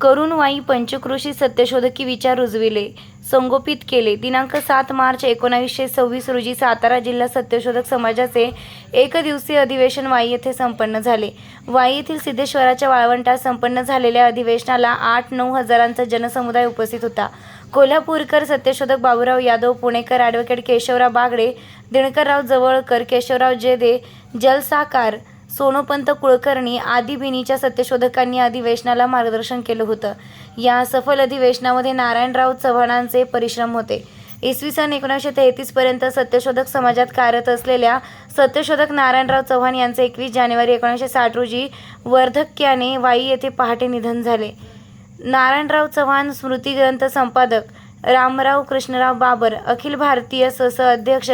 करुणवाई पंचक्रोशी सत्यशोधकी विचार रुजविले संगोपित केले. दिनांक सात मार्च एकोणावीसशे सव्वीस रोजी सातारा जिल्हा सत्यशोधक समाजाचे एक दिवसीय अधिवेशन वाई येथे संपन्न झाले. वाई येथील सिद्धेश्वराच्या वाळवंटात संपन्न झालेल्या अधिवेशनाला आठ नऊ हजारांचा जनसमुदाय उपस्थित होता. कोल्हापूरकर सत्यशोधक बाबूराव यादव पुणेकर ॲडव्होकेट केशवराव बागडे दिनकरराव जवळकर केशवराव जेदे जलसाकार सोनोपंत कुलकर्णी आदी बिनीच्या सत्यशोधकांनी अधिवेशनाला मार्गदर्शन केलं होतं. या सफल अधिवेशनामध्ये नारायणराव चव्हाणांचे परिश्रम होते. इसवी सन एकोणीसशे तेहतीसपर्यंत सत्यशोधक समाजात कार्यरत असलेल्या सत्यशोधक नारायणराव चव्हाण यांचे एकवीस जानेवारी एकोणीसशे साठ रोजी वर्धक्याने वाई येथे पहाटे निधन झाले. नारायणराव चव्हाण स्मृती ग्रंथ संपादक रामराव कृष्णराव बाबर अखिल भारतीय सहस अध्यक्ष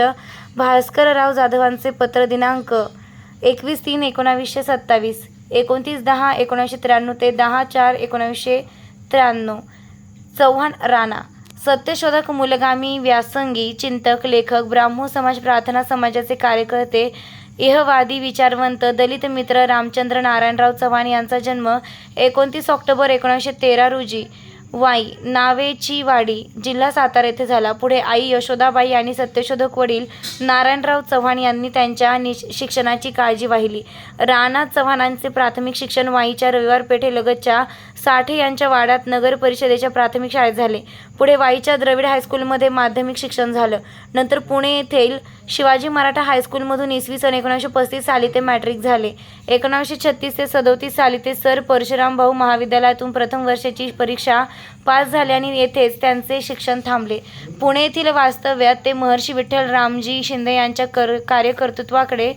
भास्करराव जाधवांचे पत्र दिनांक एकवीस तीन एकोणावीसशे सत्तावीस एकोणतीस दहा एकोणीसशे त्र्याण्णव ते दहा चार एकोणावीसशे त्र्याण्णव. चव्हाण राणा सत्यशोधक मूलगामी व्यासंगी चिंतक लेखक ब्राह्मो समाज प्रार्थना समाजाचे कार्यकर्ते इहवादी विचारवंत दलित मित्र रामचंद्र नारायणराव चव्हाण यांचा जन्म एकोणतीस ऑक्टोबर एकोणीसशे तेरा रोजी वाई. नावेची वाडी. जिल्हा सातारा येथे झाला. पुढे आई यशोदाबाई आणि सत्यशोधक वडील नारायणराव चव्हाण यांनी त्यांच्या निश शिक्षणाची काळजी वाहिली. राणा चव्हाणांचे प्राथमिक शिक्षण वाईच्या रविवार पेठेलगतच्या साठे यांच्या वाड्यात नगर परिषदेच्या प्राथमिक शाळेत झाले. पुढे वाईच्या द्रविड हायस्कूलमध्ये माध्यमिक शिक्षण झालं. नंतर पुणे येथील शिवाजी मराठा हायस्कूलमधून इसवी सन एकोणीसशे पस्तीस साली ते मॅट्रिक झाले. एकोणीसशे छत्तीस ते सदोतीस साली ते सर परशुराम भाऊ महाविद्यालयातून प्रथम वर्षाची परीक्षा पास झाल्याने येथेच त्यांचे शिक्षण थांबले. पुणे येथील वास्तव्यात ते महर्षी विठ्ठल रामजी शिंदे यांच्या कर कार्यकर्तृत्वाकडे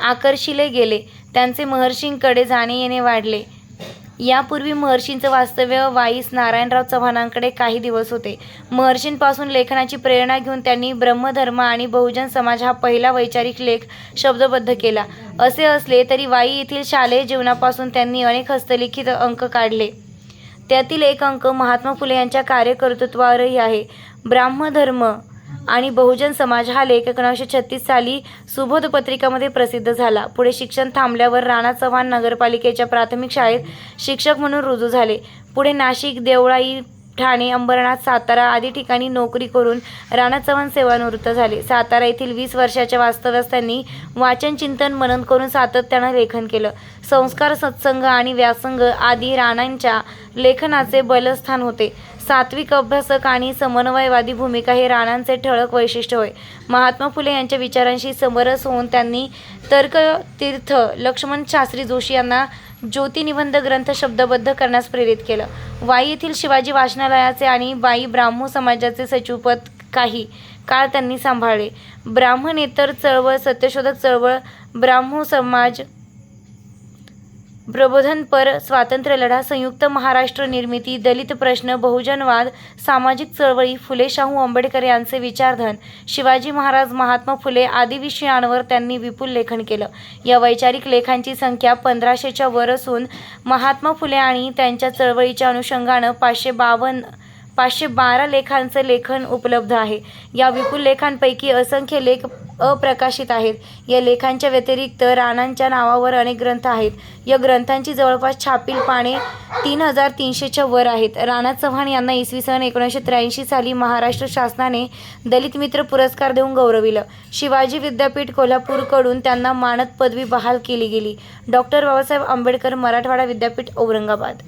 आकर्षिले गेले. त्यांचे महर्षींकडे जाणे येणे वाढले. यापूर्वी महर्षींचं वास्तव्य वाईस नारायणराव चव्हाणांकडे काही दिवस होते. महर्षींपासून लेखनाची प्रेरणा घेऊन त्यांनी ब्रह्मधर्म आणि बहुजन समाज हा पहिला वैचारिक लेख शब्दबद्ध केला. असे असले तरी वाई येथील शालेय जीवनापासून त्यांनी अनेक हस्तलिखित अंक काढले. त्यातील एक अंक महात्मा फुले यांच्या कार्यकर्तृत्वावरही आहे. ब्राह्मधर्म आणि बहुजन समाज हा लेख एकोणीसशे छत्तीस साली सुबोध पत्रिकामध्ये प्रसिद्ध झाला. पुढे शिक्षण थांबल्यावर राणा चव्हाण नगरपालिकेच्या प्राथमिक शाळेत शिक्षक म्हणून रुजू झाले. पुढे नाशिक देवळाई ठाणे अंबरनाथ सातारा आदी ठिकाणी नोकरी करून राणा चव्हाण सेवानिवृत्त झाले. सातारा येथील वीस वर्षाच्या वास्तव्यास त्यांनी वाचन चिंतन मनन करून सातत्यानं लेखन केलं. संस्कार सत्संग आणि व्यासंग आदी राणांच्या लेखनाचे बलस्थान होते. सात्विक अभ्यासक आणि समन्वयवादी भूमिका हे राणांचे ठळक वैशिष्ट्य होय. महात्मा फुले यांच्या विचारांशी समरस होऊन त्यांनी तर्कतीर्थ लक्ष्मण शास्त्री जोशी यांना ज्योतिनिबंध ग्रंथ शब्दबद्ध करण्यास प्रेरित केलं. वाई येथील शिवाजी वाचनालयाचे आणि बाई ब्राह्मो समाजाचे सचिवपद काही काळ त्यांनी सांभाळले. ब्राह्मणेतर चळवळ सत्यशोधक चळवळ ब्राह्मो समाज प्रबोधनपर स्वातंत्र्य लढा संयुक्त महाराष्ट्र निर्मिती दलित प्रश्न बहुजनवाद सामाजिक चळवळी फुले शाहू आंबेडकर यांचे विचारधन शिवाजी महाराज महात्मा फुले आदी विषयांवर त्यांनी विपुल लेखन केलं. या वैचारिक लेखांची संख्या पंधराशेच्या वर असून महात्मा फुले आणि त्यांच्या चळवळीच्या अनुषंगानं पाचशे बावन्न पाचशे बारा लेखांचं लेखन उपलब्ध आहे. या विपुल लेखांपैकी असंख्य लेख अप्रकाशित आहेत. या लेखांच्या व्यतिरिक्त राणांच्या नावावर अनेक ग्रंथ आहेत. या ग्रंथांची जवळपास छापील पाने तीन हजार तीनशेच्या वर आहेत. राणा चव्हाण यांना इसवी सन एकोणीसशे त्र्याऐंशी साली महाराष्ट्र शासनाने दलित मित्र पुरस्कार देऊन गौरविलं. शिवाजी विद्यापीठ कोल्हापूरकडून त्यांना मानद पदवी बहाल केली गेली. डॉक्टर बाबासाहेब आंबेडकर मराठवाडा विद्यापीठ औरंगाबाद.